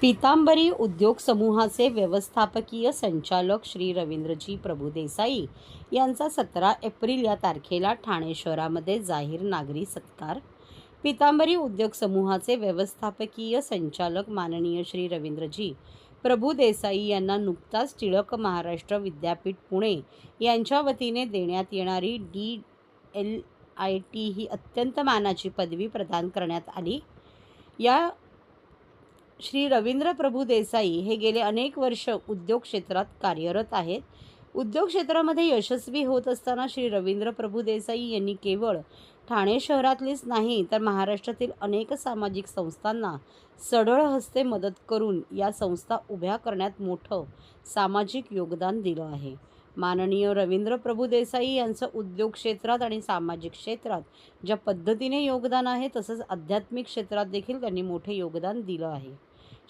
पीतांबरी उद्योग समूहाचे व्यवस्थापकीय संचालक श्री रवींद्रजी प्रभुदेसाई यांचा सतरा एप्रिल या तारखेला ठाणे शहरामध्ये जाहीर नागरी सत्कार. पीतांबरी उद्योग समूहाचे व्यवस्थापकीय संचालक माननीय श्री रवींद्रजी प्रभू देसाई यांना नुकताच टिळक महाराष्ट्र विद्यापीठ पुणे यांच्या वतीने देण्यात येणारी डी एल आय टी ही अत्यंत मानाची पदवी प्रदान करण्यात आली. या श्री रवींद्र प्रभू देसाई हे गेले अनेक वर्ष उद्योग क्षेत्रात कार्यरत आहेत. उद्योग क्षेत्रामध्ये यशस्वी होत असताना श्री रवींद्र प्रभू देसाई यांनी केवळ ठाणे शहरातलीच नाही तर महाराष्ट्रातील अनेक सामाजिक संस्थांना सढळ हस्ते मदत करून या संस्था उभ्या करण्यात मोठं सामाजिक योगदान दिलं आहे. माननीय रवींद्र प्रभू देसाई यांचं उद्योग क्षेत्रात आणि सामाजिक क्षेत्रात ज्या पद्धतीने योगदान आहे तसंच आध्यात्मिक क्षेत्रात देखील त्यांनी मोठे योगदान दिलं आहे.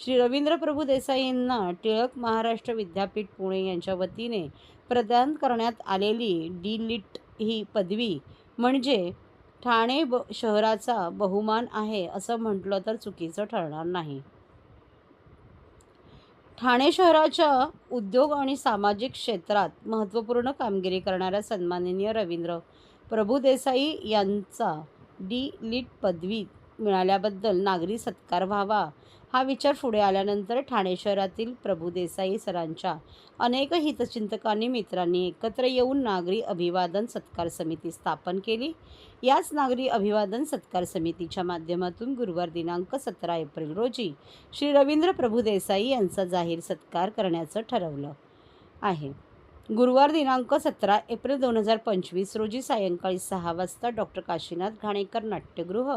श्री रवींद्र प्रभू देसाई यांना टिळक महाराष्ट्र विद्यापीठ पुणे यांच्या वतीने प्रदान करण्यात आलेली डी लिट ही पदवी म्हणजे ठाणे ब शहराचा बहुमान आहे असं म्हटलं तर चुकीचं ठरणार नाही. ठाणे शहराच्या उद्योग आणि सामाजिक क्षेत्रात महत्त्वपूर्ण कामगिरी करणाऱ्या सन्माननीय रवींद्र प्रभू देसाई यांचा डी लिट पदवी मिळाल्याबद्दल नागरी सत्कार व्हावा. हा विचार पुढे आल्यानंतर ठाणे शहरातील प्रभू देसाई सरांच्या अनेक हितचिंतकांनी मित्रांनी एकत्र येऊन नागरी अभिवादन सत्कार समिती स्थापन केली. याच नागरी अभिवादन सत्कार समितीच्या माध्यमातून गुरुवार दिनांक सतरा एप्रिल रोजी श्री रवींद्र प्रभू देसाई यांचा जाहीर सत्कार करण्याचं ठरवलं आहे. गुरुवार दिनांक सतरा एप्रिल दोन हजार पंचवीस रोजी सायंकाळी सहा वाजता डॉक्टर काशीनाथ घाणेकर नाट्यगृह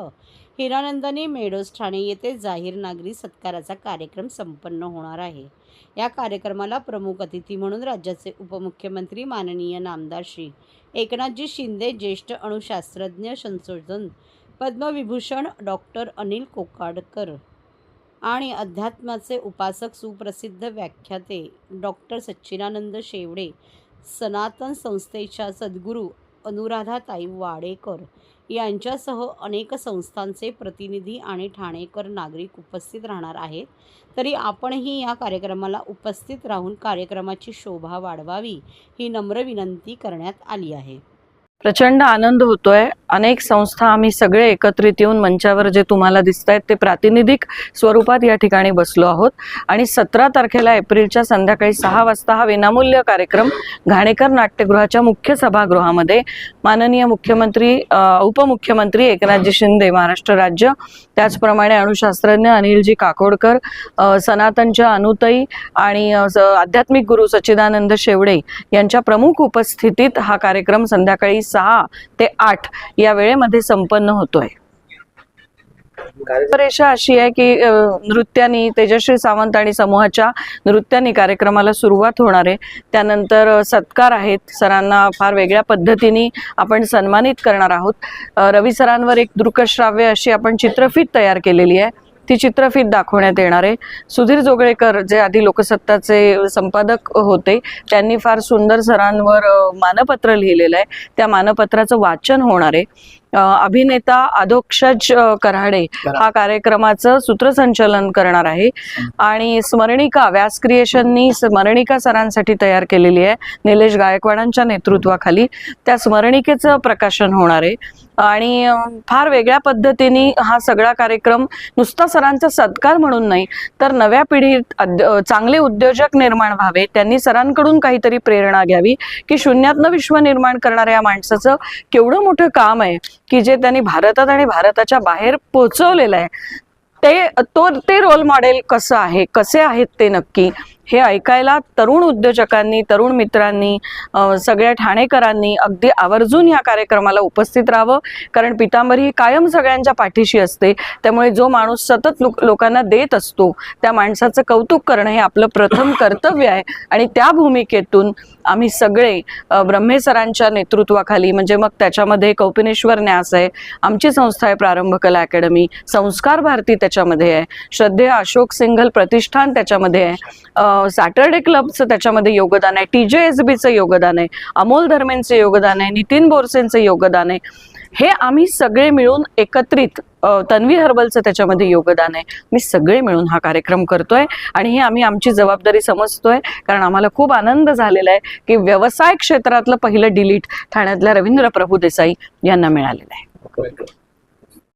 हिरानंदनी मेडोस ठाणे येथे जाहीर नागरी सत्काराचा कार्यक्रम संपन्न होणार आहे. या कार्यक्रमाला प्रमुख अतिथी म्हणून राज्याचे उपमुख्यमंत्री माननीय नामदार श्री एकनाथजी शिंदे ज्येष्ठ अणुशास्त्रज्ञ संशोधन पद्मविभूषण डॉक्टर अनिल कोकाडकर आणि अध्यात्माचे उपासक सुप्रसिद्ध व्याख्याते डॉक्टर सच्चिदानंद शेवडे सनातन संस्थेच्या सद्गुरू अनुराधाताई वाडेकर यांच्यासह अनेक संस्थांचे प्रतिनिधी आणि ठाणेकर नागरिक उपस्थित राहणार आहेत. तरी आपणही या कार्यक्रमाला उपस्थित राहून कार्यक्रमाची शोभा वाढवावी ही नम्र विनंती करण्यात आली आहे. प्रचंड आनंद होतोय. अनेक संस्था आम्ही सगळे एकत्रित येऊन मंचावर जे तुम्हाला दिसत आहेत ते प्रातिनिधिक स्वरूपात या ठिकाणी बसलो आहोत. आणि सतरा तारखेला एप्रिलच्या संध्याकाळी सहा वाजता हा विनामूल्य कार्यक्रम घाणेकर नाट्यगृहाच्या मुख्य सभागृहामध्ये माननीय मुख्यमंत्री उपमुख्यमंत्री एकनाथजी शिंदे महाराष्ट्र राज्य त्याचप्रमाणे अणुशास्त्रज्ञ अनिलजी काकोडकर सनातनच्या अनुताई आणि आध्यात्मिक गुरु सच्चिदानंद शेवडे यांच्या प्रमुख उपस्थितीत हा कार्यक्रम संध्याकाळी सहा ते आठ या वेळेमध्ये संपन्न होतोय. रेषा अशी आहे की नृत्यानी तेजश्री सावंत आणि समूहाच्या नृत्यानी कार्यक्रमाला सुरुवात होणार आहे. त्यानंतर सत्कार आहेत. सरांना फार वेगळ्या पद्धतीने आपण सन्मानित करणार आहोत. रवी सरांवर एक दृकश्राव्य अशी आपण चित्रफीत तयार केलेली आहे. ती चित्रफीत दाखवण्यात येणार आहे. सुधीर जोगळेकर जे आधी लोकसत्ताचे संपादक होते त्यांनी फार सुंदर सरांवर मानपत्र लिहिलेलं आहे. त्या मानपत्राचं वाचन होणार आहे. अभिनेता अधोक्षज कराडे हा कार्यक्रमाचं सूत्रसंचालन करणार आहे. आणि स्मरणिका व्यास क्रिएशननी स्मरणिका सरांसाठी तयार केलेली आहे. निलेश गायकवाडांच्या नेतृत्वाखाली त्या स्मरणिकेचं प्रकाशन होणार आहे. आणि फार वेगळ्या पद्धतीने हा सगळा कार्यक्रम नुसता सरांचा सत्कार म्हणून नाही तर नव्या पिढीत चांगले उद्योजक निर्माण व्हावे त्यांनी सरांकडून काहीतरी प्रेरणा घ्यावी की शून्यातनं विश्व निर्माण करणाऱ्या या माणसाचं केवढं मोठं काम आहे की जे त्यांनी भारतात आणि भारताच्या बाहेर पोहोचवलेलं आहे. ते तो ते रोल मॉडेल कसं आहे कसे आहेत ते नक्की? हे ऐकायला तरुण उद्योजकांनी तरुण मित्रांनी सगळ्या ठाणेकरांनी अगदी आवर्जून या कार्यक्रमाला उपस्थित राहावं. कारण पितांबरी ही कायम सगळ्यांच्या पाठीशी असते. त्यामुळे जो माणूस सतत लोक लोकांना देत असतो त्या माणसाचं कौतुक करणं हे आपलं प्रथम कर्तव्य आहे. आणि त्या भूमिकेतून आम्ही सगळे ब्रह्मेसरांच्या नेतृत्वाखाली म्हणजे मग त्याच्यामध्ये कौपिनेश्वर न्यास आहे आमची संस्था आहे प्रारंभ कला अकॅडमी संस्कार भारती त्याच्यामध्ये आहे श्रद्धेय अशोक सिंघल प्रतिष्ठान त्याच्यामध्ये आहे सॅटर्डे क्लबचं त्याच्यामध्ये योगदान आहे टी जे एस बीचं योगदान आहे अमोल धर्मेंचं योगदान आहे नितीन बोरसेंचं योगदान आहे. हे आम्ही सगळे मिळून एकत्रित तन्वी हर्बलचं त्याच्यामध्ये योगदान आहे. मी सगळे मिळून हा कार्यक्रम करतोय आणि ही आम्ही आमची जबाबदारी समजतोय कारण आम्हाला खूप आनंद झालेला आहे की व्यवसाय क्षेत्रातलं पहिलं डिलीट ठाण्यातल्या रवींद्र प्रभू देसाई यांना मिळालेलं आहे.